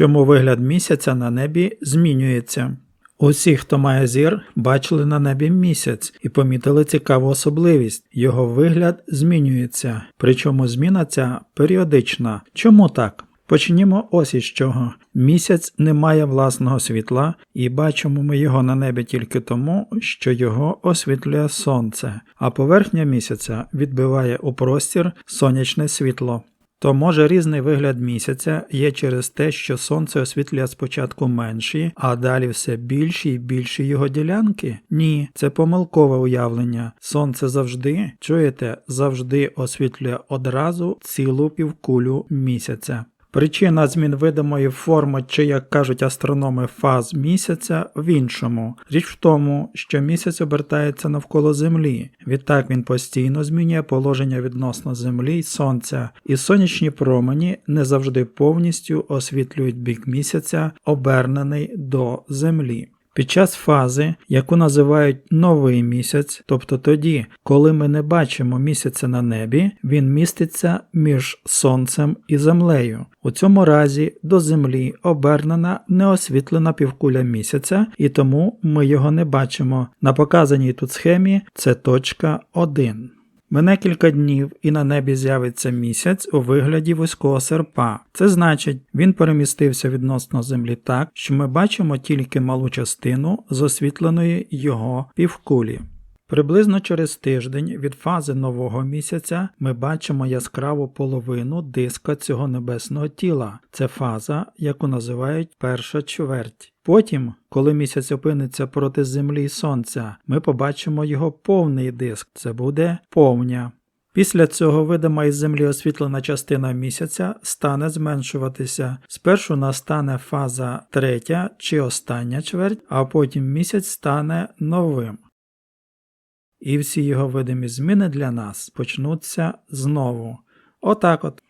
чому вигляд місяця на небі змінюється. Усі, хто має зір, бачили на небі місяць і помітили цікаву особливість. Його вигляд змінюється, причому зміна ця періодична. Чому так? Почнімо ось із чого. Місяць не має власного світла, і бачимо ми його на небі тільки тому, що його освітлює сонце, а поверхня місяця відбиває у простір сонячне світло. То може різний вигляд місяця є через те, що сонце освітлює спочатку менші, а далі все більші і більші його ділянки? Ні, це помилкове уявлення. Сонце завжди, чуєте, завжди освітлює одразу цілу півкулю місяця. Причина змін видимої форми, чи, як кажуть астрономи, фаз місяця в іншому. Річ в тому, що місяць обертається навколо Землі. Відтак він постійно змінює положення відносно Землі й Сонця, і сонячні промені не завжди повністю освітлюють бік місяця, обернений до Землі. Під час фази, яку називають новий місяць, тобто тоді, коли ми не бачимо місяця на небі, він міститься між сонцем і землею. У цьому разі до землі обернена неосвітлена півкуля місяця, і тому ми його не бачимо. На показаній тут схемі це точка 1. Мине кілька днів і на небі з'явиться місяць у вигляді вузького серпа. Це значить, він перемістився відносно землі так, що ми бачимо тільки малу частину з освітленої його півкулі. Приблизно через тиждень від фази нового місяця ми бачимо яскраву половину диска цього небесного тіла. Це фаза, яку називають перша чверть. Потім, коли місяць опиниться проти Землі і Сонця, ми побачимо його повний диск. Це буде повня. Після цього видима із землі освітлена частина місяця стане зменшуватися. Спершу настане фаза третя чи остання чверть, а потім місяць стане новим. І всі його видимі зміни для нас почнуться знову. Отак от.